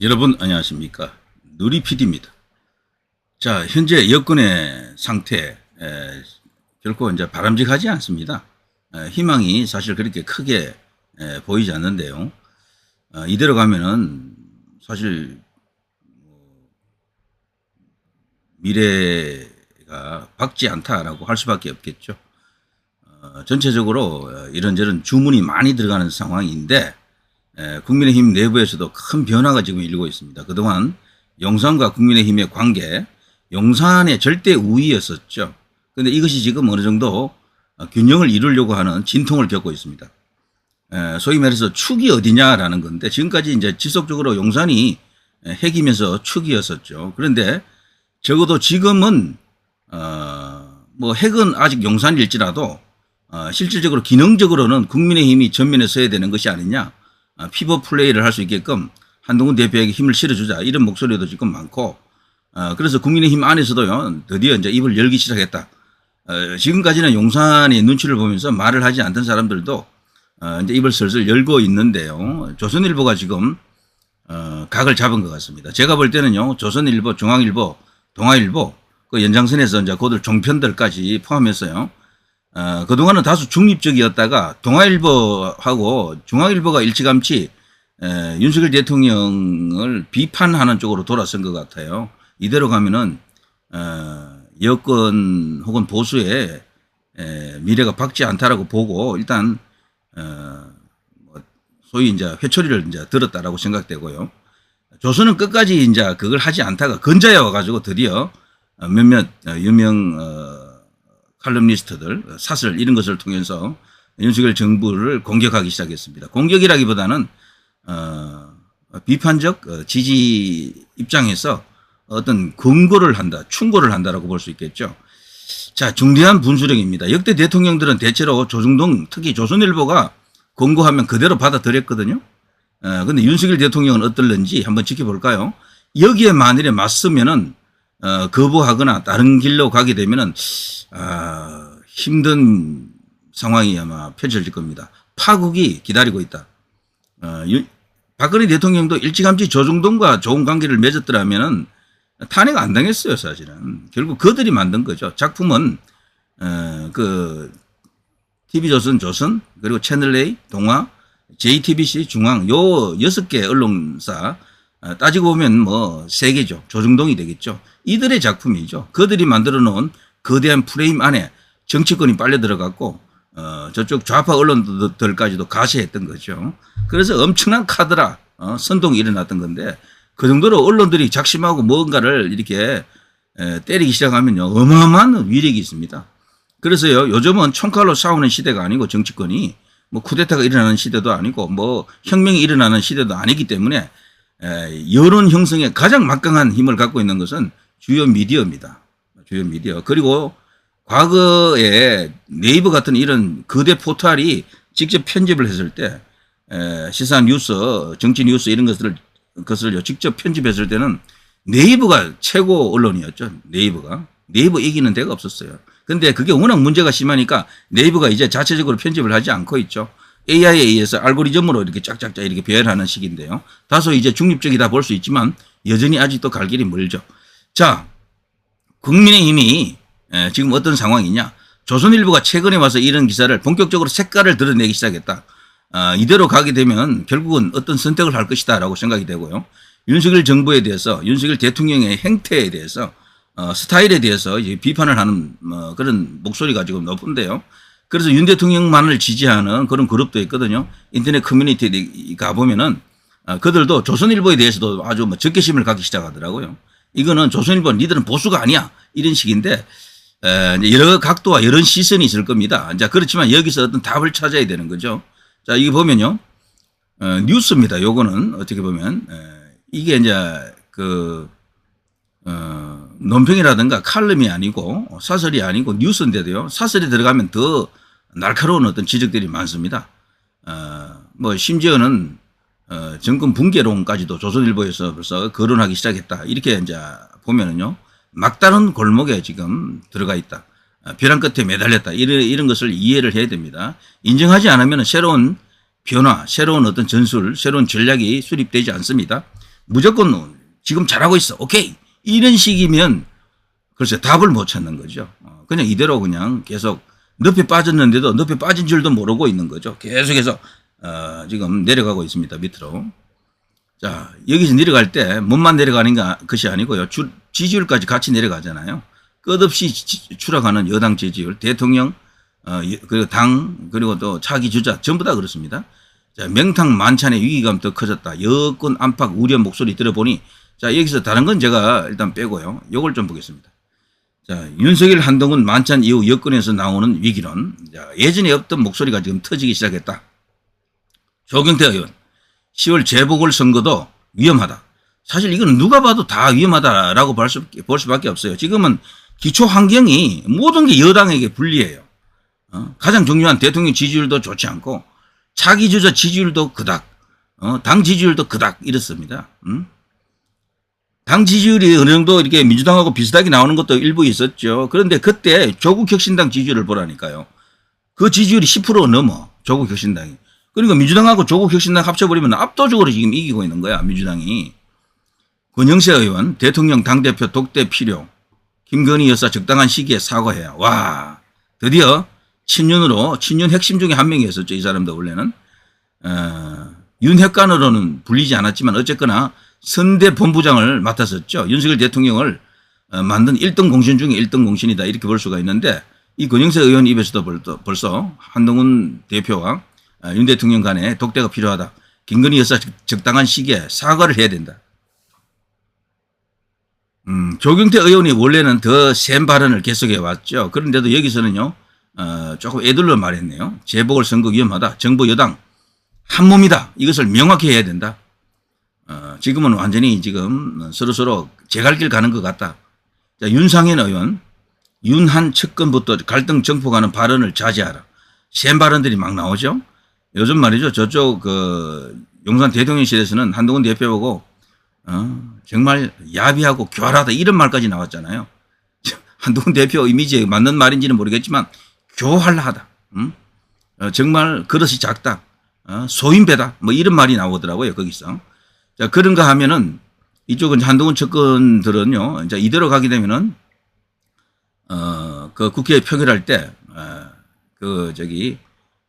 여러분 안녕하십니까 누리 PD입니다. 자 현재 여권의 상태 에, 결코 이제 바람직하지 않습니다. 에, 희망이 사실 그렇게 크게 에, 보이지 않는데요. 어, 이대로 가면은 사실 뭐 미래가 밝지 않다라고 할 수밖에 없겠죠. 어, 전체적으로 어, 이런저런 주문이 많이 들어가는 상황인데 에, 국민의힘 내부에서도 큰 변화가 지금 일고 있습니다. 그동안 용산과 국민의힘의 관계, 용산의 절대 우위였었죠. 그런데 이것이 지금 어느 정도 어, 균형을 이루려고 하는 진통을 겪고 있습니다. 에, 소위 말해서 축이 어디냐라는 건데 지금까지 이제 지속적으로 용산이 에, 핵이면서 축이었었죠. 그런데 적어도 지금은 어, 뭐 핵은 아직 용산일지라도 어, 실질적으로 기능적으로는 국민의힘이 전면에 서야 되는 것이 아니냐. 어, 피벗 플레이를 할 수 있게끔 한동훈 대표에게 힘을 실어주자 이런 목소리도 지금 많고 어, 그래서 국민의힘 안에서도요 드디어 이제 입을 열기 시작했다. 어, 지금까지는 용산의 눈치를 보면서 말을 하지 않던 사람들도 어, 이제 입을 슬슬 열고 있는데요. 조선일보가 지금 어, 각을 잡은 것 같습니다. 제가 볼 때는요 조선일보, 중앙일보, 동아일보 그 연장선에서 이제 그들 종편들까지 포함해서요. 어, 그동안은 다소 중립적이었다가 동아일보하고 중앙일보가 일찌감치 에, 윤석열 대통령을 비판하는 쪽으로 돌아선 것 같아요. 이대로 가면은 어, 여권 혹은 보수의 에, 미래가 밝지 않다라고 보고 일단 어, 뭐 소위 이제 회초리를 이제 들었다라고 생각되고요. 조선은 끝까지 이제 그걸 하지 않다가 근자에 와가지고 드디어 어, 몇몇 어, 유명 어, 칼럼니스트들 사설 이런 것을 통해서 윤석열 정부를 공격하기 시작했습니다. 공격이라기보다는 어, 비판적 어, 지지 입장에서 어떤 근거를 한다, 충고를 한다라고 볼 수 있겠죠. 자, 중대한 분수령입니다. 역대 대통령들은 대체로 조중동, 특히 조선일보가 권고하면 그대로 받아들였거든요. 어, 근데 윤석열 대통령은 어떨는지 한번 지켜볼까요? 여기에 만일에 맞서면은 어, 거부하거나 다른 길로 가게 되면은 아, 힘든 상황이 아마 펼쳐질 겁니다. 파국이 기다리고 있다. 어, 유, 박근혜 대통령도 일찌감치 조중동과 좋은 관계를 맺었더라면은 탄핵 안 당했어요, 사실은. 결국 그들이 만든 거죠. 작품은 어, 그 TV조선, 조선, 그리고 채널A, 동화, JTBC, 중앙 요 여섯 개 언론사 어, 따지고 보면 뭐 세 개죠. 조중동이 되겠죠. 이들의 작품이죠. 그들이 만들어 놓은 거대한 프레임 안에 정치권이 빨려 들어갔고 어, 저쪽 좌파 언론들까지도 가시했던 거죠. 그래서 엄청난 카드라 어, 선동이 일어났던 건데 그 정도로 언론들이 작심하고 뭔가를 이렇게 에, 때리기 시작하면요 어마어마한 위력이 있습니다. 그래서요 요즘은 총칼로 싸우는 시대가 아니고 정치권이 뭐 쿠데타가 일어나는 시대도 아니고 뭐 혁명이 일어나는 시대도 아니기 때문에 에, 여론 형성에 가장 막강한 힘을 갖고 있는 것은 주요 미디어입니다. 주요 미디어. 그리고 과거에 네이버 같은 이런 거대 포털이 직접 편집을 했을 때 에, 시사 뉴스, 정치 뉴스 이런 것들을 것을 직접 편집했을 때는 네이버가 최고 언론이었죠. 네이버가 네이버 이기는 데가 없었어요. 근데 그게 워낙 문제가 심하니까 네이버가 이제 자체적으로 편집을 하지 않고 있죠. AI에 의해서 알고리즘으로 이렇게 짝짝짝 이렇게 배열하는 식인데요. 다소 이제 중립적이다 볼 수 있지만 여전히 아직도 갈 길이 멀죠. 자, 국민의힘이 지금 어떤 상황이냐. 조선일보가 최근에 와서 이런 기사를 본격적으로 색깔을 드러내기 시작했다. 어, 이대로 가게 되면 결국은 어떤 선택을 할 것이다라고 생각이 되고요. 윤석열 정부에 대해서 윤석열 대통령의 행태에 대해서 어, 스타일에 대해서 이제 비판을 하는 어, 그런 목소리가 지금 높은데요. 그래서 윤 대통령만을 지지하는 그런 그룹도 있거든요. 인터넷 커뮤니티에 가보면은 어, 그들도 조선일보에 대해서도 아주 뭐 적개심을 갖기 시작하더라고요. 이거는 조선일보 니들은 보수가 아니야. 이런 식인데 에, 여러 각도와 여러 시선이 있을 겁니다. 자, 그렇지만 여기서 어떤 답을 찾아야 되는 거죠. 자, 이거 보면요. 어, 뉴스입니다. 요거는 어떻게 보면 에, 이게 이제 그 어, 논평이라든가 칼럼이 아니고 사설이 아니고 뉴스인데도요. 사설에 들어가면 더 날카로운 어떤 지적들이 많습니다. 어, 뭐 심지어는 어, 정권 붕괴론까지도 조선일보에서 벌써 거론하기 시작했다. 이렇게 이제 보면은요. 막다른 골목에 지금 들어가 있다. 어, 벼랑 끝에 매달렸다. 이런, 이런 것을 이해를 해야 됩니다. 인정하지 않으면 새로운 변화, 새로운 어떤 전술, 새로운 전략이 수립되지 않습니다. 무조건 지금 잘하고 있어. 오케이. 이런 식이면 글쎄 답을 못 찾는 거죠. 어, 그냥 이대로 그냥 계속 늪에 빠졌는데도 늪에 빠진 줄도 모르고 있는 거죠. 계속해서 어, 지금 내려가고 있습니다. 밑으로. 자 여기서 내려갈 때 몸만 내려가는 가- 것이 아니고요. 주- 지지율까지 같이 내려가잖아요. 끝없이 지- 추락하는 여당 지지율, 대통령, 어, 여- 그리고 당, 그리고 또 차기 주자 전부 다 그렇습니다. 자, 명탕 만찬의 위기감 더 커졌다. 여권 안팎 우려 목소리 들어보니 자 여기서 다른 건 제가 일단 빼고요. 요걸 좀 보겠습니다. 자 윤석열 한동훈 만찬 이후 여권에서 나오는 위기론. 자, 예전에 없던 목소리가 지금 터지기 시작했다. 조경태 의원 10월 재보궐 선거도 위험하다. 사실 이건 누가 봐도 다 위험하다라고 볼, 수, 볼 수밖에 없어요. 지금은 기초 환경이 모든 게 여당에게 불리해요. 어? 가장 중요한 대통령 지지율도 좋지 않고 차기 주자 지지율도 그닥, 어? 당 지지율도 그닥 이렇습니다. 음? 당 지지율이 어느 정도 이렇게 민주당하고 비슷하게 나오는 것도 일부 있었죠. 그런데 그때 조국 혁신당 지지율을 보라니까요. 그 지지율이 10% 넘어 조국 혁신당이. 그러니까 민주당하고 조국 혁신당 합쳐버리면 압도적으로 지금 이기고 있는 거야 민주당이. 권영세 의원 대통령 당대표 독대 필요. 김건희 여사 적당한 시기에 사과해야. 와 드디어 친윤으로 친윤 핵심 중에 한 명이었었죠 이 사람도 원래는. 어, 윤핵관으로는 불리지 않았지만 어쨌거나 선대 본부장을 맡았었죠. 윤석열 대통령을 어, 만든 1등 공신 중에 1등 공신이다 이렇게 볼 수가 있는데 이 권영세 의원 입에서도 벌- 벌써 한동훈 대표와 어, 윤 대통령 간에 독대가 필요하다. 김건희 여사 적- 적당한 시기에 사과를 해야 된다. 음, 조경태 의원이 원래는 더 센 발언을 계속해 왔죠. 그런데도 여기서는요, 어, 조금 애들로 말했네요. 재보궐 선거 위험하다. 정부 여당 한 몸이다. 이것을 명확히 해야 된다. 어, 지금은 완전히 지금 서로 서로 제갈길 가는 것 같다. 자, 윤상현 의원, 윤한 측근부터 갈등 정폭하는 발언을 자제하라. 센 발언들이 막 나오죠. 요즘 말이죠. 저쪽 그 용산 대통령실에서는 한동훈 대표 보고 어, 정말 야비하고 교활하다 이런 말까지 나왔잖아요. 한동훈 대표 이미지에 맞는 말인지는 모르겠지만 교활하다. 음? 어, 정말 그릇이 작다. 어, 소인배다. 뭐 이런 말이 나오더라고요. 거기서. 자, 그런가 하면은 이쪽은 한동훈 측근들은요. 이제 이대로 가게 되면은 어, 그 국회 표결할 때, 어, 그 저기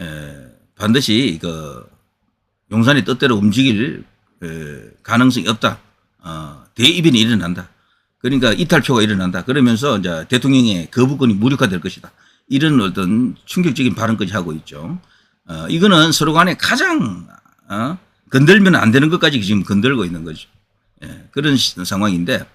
에, 반드시 그 용산이 뜻대로 움직일 에, 가능성이 없다. 어, 대이변이 일어난다. 그러니까 이탈표가 일어난다. 그러면서 이제 대통령의 거부권이 무력화될 것이다. 이런 어떤 충격적인 발언까지 하고 있죠. 어, 이거는 서로 간에 가장 어, 건들면 안 되는 것까지 지금 건들고 있는 거죠. 예, 그런 시- 상황인데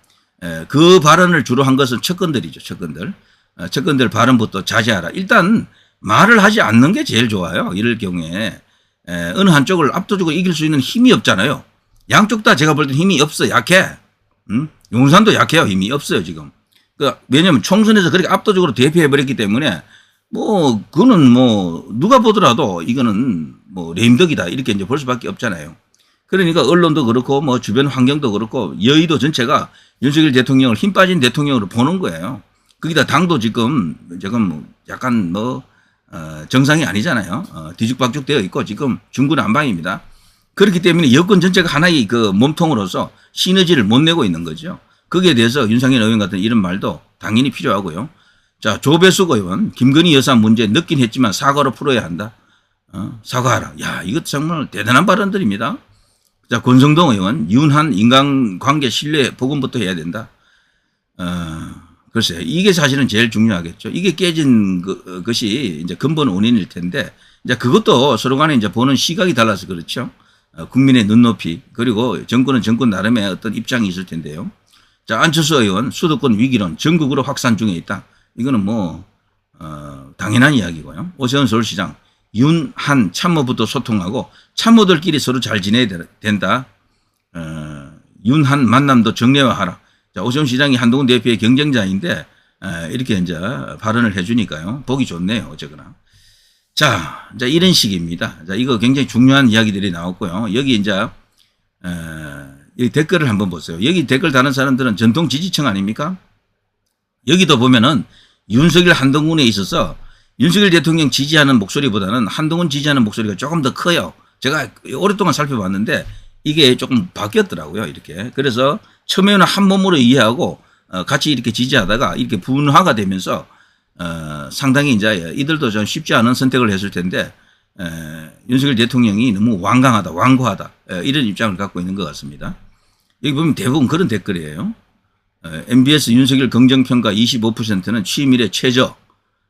예, 그 발언을 주로 한 것은 측근들이죠. 측근들. 어, 측근들 발언부터 자제하라. 일단 말을 하지 않는 게 제일 좋아요. 이럴 경우에 에, 어느 한쪽을 압도적으로 이길 수 있는 힘이 없잖아요. 양쪽 다 제가 볼 때 힘이 없어 약해. 음? 용산도 약해요. 힘이 없어요 지금. 그 왜냐하면 총선에서 그렇게 압도적으로 대표해 버렸기 때문에 뭐 그거는 뭐 누가 보더라도 이거는 뭐 레임덕이다 이렇게 이제 볼 수밖에 없잖아요. 그러니까 언론도 그렇고 뭐 주변 환경도 그렇고 여의도 전체가 윤석열 대통령을 힘 빠진 대통령으로 보는 거예요. 거기다 당도 지금 지금 뭐 약간 뭐 어, 정상이 아니잖아요. 어, 뒤죽박죽 되어 있고 지금 중구난방입니다. 그렇기 때문에 여권 전체가 하나의 그 몸통으로서 시너지를 못 내고 있는 거죠. 거기에 대해서 윤상현 의원 같은 이런 말도 당연히 필요하고요. 자, 조배숙 의원, 김건희 여사 문제 늦긴 했지만 사과로 풀어야 한다. 어, 사과하라. 야, 이거 정말 대단한 발언들입니다. 자, 권성동 의원, 윤한 인간관계 신뢰 복원부터 해야 된다. 어, 글쎄, 이게 사실은 제일 중요하겠죠. 이게 깨진 그- 것이 이제 근본 원인일 텐데, 이제 그것도 서로 간에 이제 보는 시각이 달라서 그렇죠. 어, 국민의 눈높이, 그리고 정권은 정권 나름의 어떤 입장이 있을 텐데요. 자, 안철수 의원, 수도권 위기론 전국으로 확산 중에 있다. 이거는 뭐, 어, 당연한 이야기고요. 오세훈 서울시장, 윤 한 참모부터 소통하고 참모들끼리 서로 잘 지내야 되- 된다. 어, 윤 한 만남도 정례화하라. 자, 오세훈 시장이 한동훈 대표의 경쟁자인데 에, 이렇게 이제 발언을 해주니까요. 보기 좋네요. 어쨌거나. 자, 이제 이런 식입니다. 자, 이거 굉장히 중요한 이야기들이 나왔고요. 여기 이제 에, 이 댓글을 한번 보세요. 여기 댓글 다는 사람들은 전통 지지층 아닙니까? 여기도 보면은 윤석열 한동훈에 있어서 윤석열 대통령 지지하는 목소리보다는 한동훈 지지하는 목소리가 조금 더 커요. 제가 오랫동안 살펴봤는데 이게 조금 바뀌었더라고요. 이렇게. 그래서 처음에는 한 몸으로 이해하고 어, 같이 이렇게 지지하다가 이렇게 분화가 되면서 어, 상당히 이제 이들도 좀 쉽지 않은 선택을 했을 텐데 에, 윤석열 대통령이 너무 완강하다, 완고하다 에, 이런 입장을 갖고 있는 것 같습니다. 여기 보면 대부분 그런 댓글이에요. 에, MBS 윤석열 긍정평가 25%는 취임일의 최저.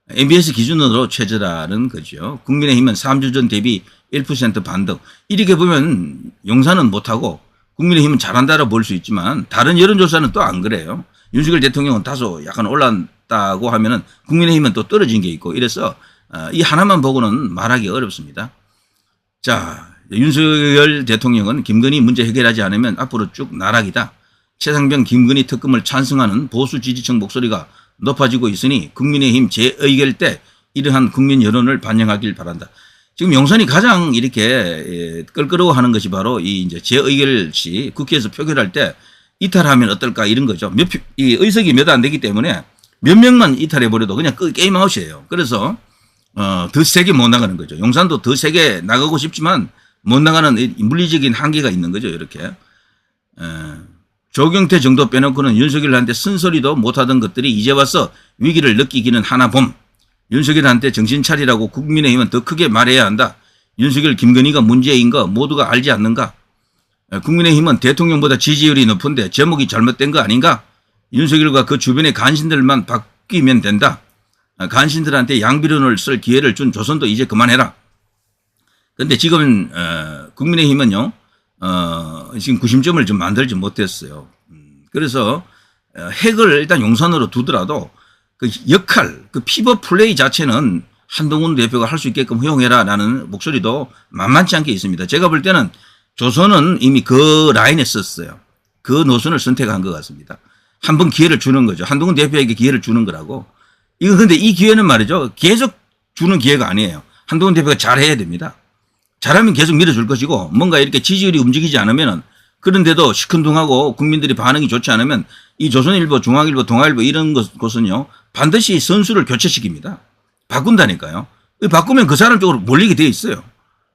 MBS 기준으로 최저라는 거죠. 국민의힘은 3주 전 대비 1% 반등. 이렇게 보면 용산은 못하고 국민의힘은 잘한다고 볼수 있지만 다른 여론조사는 또 안 그래요. 윤석열 대통령은 다소 약간 올랐다고 하면은 국민의힘은 또 떨어진 게 있고 이래서 어, 이 하나만 보고는 말하기 어렵습니다. 자, 윤석열 대통령은 김건희 문제 해결하지 않으면 앞으로 쭉 나락이다. 최상병 김건희 특검을 찬성하는 보수 지지층 목소리가 높아지고 있으니 국민의힘 재의결 때 이러한 국민 여론을 반영하길 바란다. 지금 용산이 가장 이렇게 예, 끌끄러워하는 것이 바로 이 이제 재의결 시 국회에서 표결할 때 이탈하면 어떨까 이런 거죠. 몇 표, 이 의석이 몇 안 되기 때문에 몇 명만 이탈해 버려도 그냥 그 게임 아웃이에요. 그래서 어, 더 세게 못 나가는 거죠. 용산도 더 세게 나가고 싶지만 못 나가는 이 물리적인 한계가 있는 거죠. 이렇게. 에, 조경태 정도 빼놓고는 윤석열한테 쓴소리도 못하던 것들이 이제 와서 위기를 느끼기는 하나 봄. 윤석열한테 정신 차리라고 국민의힘은 더 크게 말해야 한다. 윤석열 김건희가 문제인 거 모두가 알지 않는가? 에, 국민의힘은 대통령보다 지지율이 높은데 제목이 잘못된 거 아닌가? 윤석열과 그 주변의 간신들만 바뀌면 된다. 아, 간신들한테 양비론을 쓸 기회를 준 조선도 이제 그만해라. 근데 지금 어, 국민의힘은요, 어, 지금 구심점을 좀 만들지 못했어요. 음, 그래서 어, 핵을 일단 용산으로 두더라도 그 역할, 그 피버 플레이 자체는 한동훈 대표가 할 수 있게끔 허용해라라는 목소리도 만만치 않게 있습니다. 제가 볼 때는 조선은 이미 그 라인에 썼어요. 그 노선을 선택한 것 같습니다. 한 번 기회를 주는 거죠. 한동훈 대표에게 기회를 주는 거라고. 이거 근데 이 기회는 말이죠. 계속 주는 기회가 아니에요. 한동훈 대표가 잘해야 됩니다. 잘하면 계속 밀어줄 것이고 뭔가 이렇게 지지율이 움직이지 않으면은 그런데도 시큰둥하고 국민들이 반응이 좋지 않으면 이 조선일보, 중앙일보, 동아일보 이런 것, 곳은요 반드시 선수를 교체시킵니다. 바꾼다니까요. 바꾸면 그 사람 쪽으로 몰리게 돼 있어요.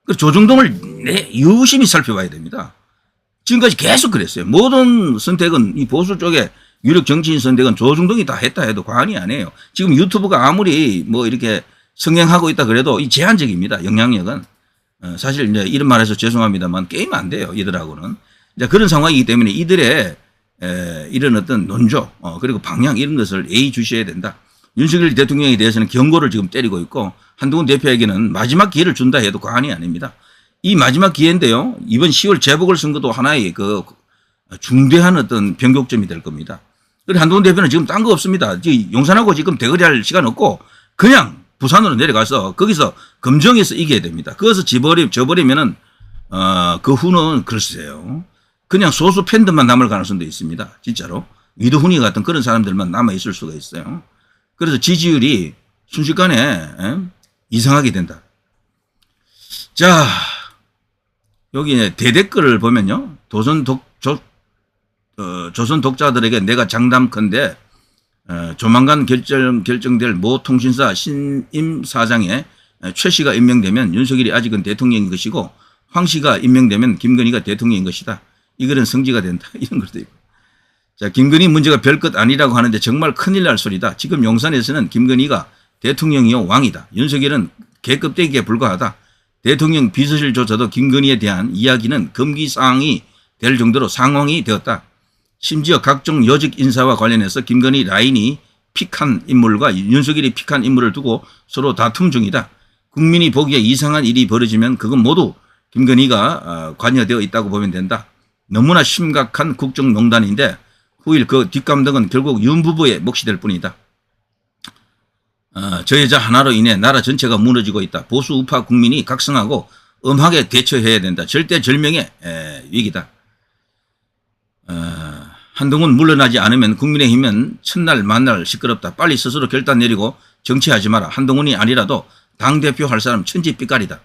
그 조중동을 네, 유심히 살펴봐야 됩니다. 지금까지 계속 그랬어요. 모든 선택은 이 보수 쪽에 유력 정치인 선택은 조중동이 다 했다 해도 과언이 아니에요. 지금 유튜브가 아무리 뭐 이렇게 성행하고 있다 그래도 이 제한적입니다. 영향력은. 어, 사실 이제 이런 말해서 죄송합니다만 게임 안 돼요. 이들하고는. 이제 그런 상황이기 때문에 이들의 에, 이런 어떤 논조 어, 그리고 방향 이런 것을 예의주시해야 된다. 윤석열 대통령에 대해서는 경고를 지금 때리고 있고 한동훈 대표에게는 마지막 기회를 준다 해도 과언이 아닙니다. 이 마지막 기회인데요. 이번 10월 재보궐선거도 하나의 그 중대한 어떤 변곡점이 될 겁니다. 그래 한동훈 대표는 지금 딴 거 없습니다. 용산하고 지금 대거리 할 시간 없고 그냥 부산으로 내려가서 거기서 검정에서 이겨야 됩니다. 그것을 지버리, 져버리면은, 어, 그 후는 글쎄요. 그냥 소수 팬들만 남을 가능성도 있습니다. 진짜로. 위도훈이 같은 그런 사람들만 남아있을 수가 있어요. 그래서 지지율이 순식간에 에? 이상하게 된다. 자, 여기 대댓글을 보면요. 도선 독, 조, 어, 조선 독자들에게 내가 장담컨대 어, 조만간 결정, 결정될 모 통신사 신임 사장에 최 씨가 임명되면 윤석열이 아직은 대통령인 것이고 황 씨가 임명되면 김건희가 대통령인 것이다. 이거는 성지가 된다. 이런 것도 있고. 자, 김건희 문제가 별것 아니라고 하는데 정말 큰일 날 소리다. 지금 용산에서는 김건희가 대통령이요 왕이다. 윤석열은 개껍데기에 불과하다. 대통령 비서실조차도 김건희에 대한 이야기는 금기사항이 될 정도로 상황이 되었다. 심지어 각종 여직 인사와 관련해서 김건희 라인이 픽한 인물과 윤석열이 픽한 인물을 두고 서로 다툼 중이다. 국민이 보기에 이상한 일이 벌어지면 그건 모두 김건희가 어, 관여되어 있다고 보면 된다. 너무나 심각한 국정농단인데 후일 그 뒷감당은 결국 윤 부부의 몫이 될 뿐이다. 어, 저 여자 하나로 인해 나라 전체가 무너지고 있다. 보수 우파 국민이 각성하고 엄하게 대처해야 된다. 절대절명의 에, 위기다. 어, 한동훈 물러나지 않으면 국민의힘은 첫날 만날 시끄럽다. 빨리 스스로 결단 내리고 정치하지 마라. 한동훈이 아니라도 당대표 할 사람 천지빛깔이다.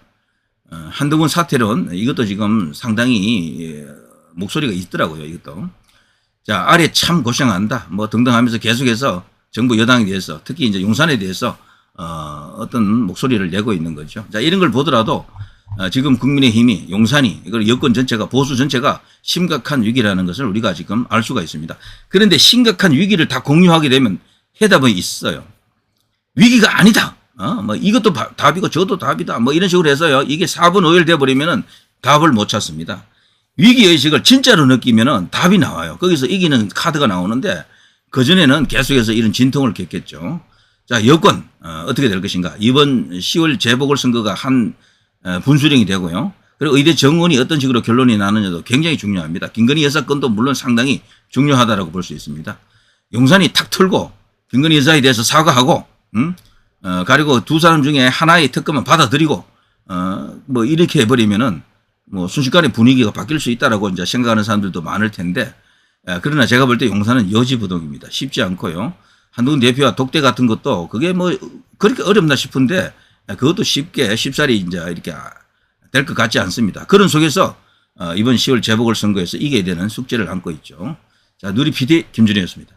어, 한동훈 사태론 이것도 지금 상당히 예, 목소리가 있더라고요. 이것도. 자, 아래 참 고생한다. 뭐 등등 하면서 계속해서 정부 여당에 대해서 특히 이제 용산에 대해서 어, 어떤 목소리를 내고 있는 거죠. 자, 이런 걸 보더라도 어, 지금 국민의힘이 용산이 이걸 여권 전체가 보수 전체가 심각한 위기라는 것을 우리가 지금 알 수가 있습니다. 그런데 심각한 위기를 다 공유하게 되면 해답은 있어요. 위기가 아니다. 어, 뭐 이것도 바- 답이고 저도 답이다. 뭐 이런 식으로 해서요. 이게 4분 5일 돼 버리면은 답을 못 찾습니다. 위기 의식을 진짜로 느끼면은 답이 나와요. 거기서 이기는 카드가 나오는데 그 전에는 계속해서 이런 진통을 겪겠죠. 자 여권 어, 어떻게 될 것인가? 이번 10월 재보궐 선거가 한 어, 분수령이 되고요. 그리고 의대 정원이 어떤 식으로 결론이 나느냐도 굉장히 중요합니다. 김건희 여사 건도 물론 상당히 중요하다라고 볼 수 있습니다. 용산이 탁 털고 김건희 여사에 대해서 사과하고, 음? 어, 그리고 두 사람 중에 하나의 특검은 받아들이고, 어, 뭐 이렇게 해버리면은 뭐 순식간에 분위기가 바뀔 수 있다라고 이제 생각하는 사람들도 많을 텐데, 에, 그러나 제가 볼 때 용산은 여지부동입니다. 쉽지 않고요. 한동훈 대표와 독대 같은 것도 그게 뭐 그렇게 어렵나 싶은데 에, 그것도 쉽게 쉽사리 이제 이렇게 될 것 같지 않습니다. 그런 속에서 어, 이번 10월 재보궐선거에서 이겨야 되는 숙제를 안고 있죠. 자, 누리 PD 김준희였습니다.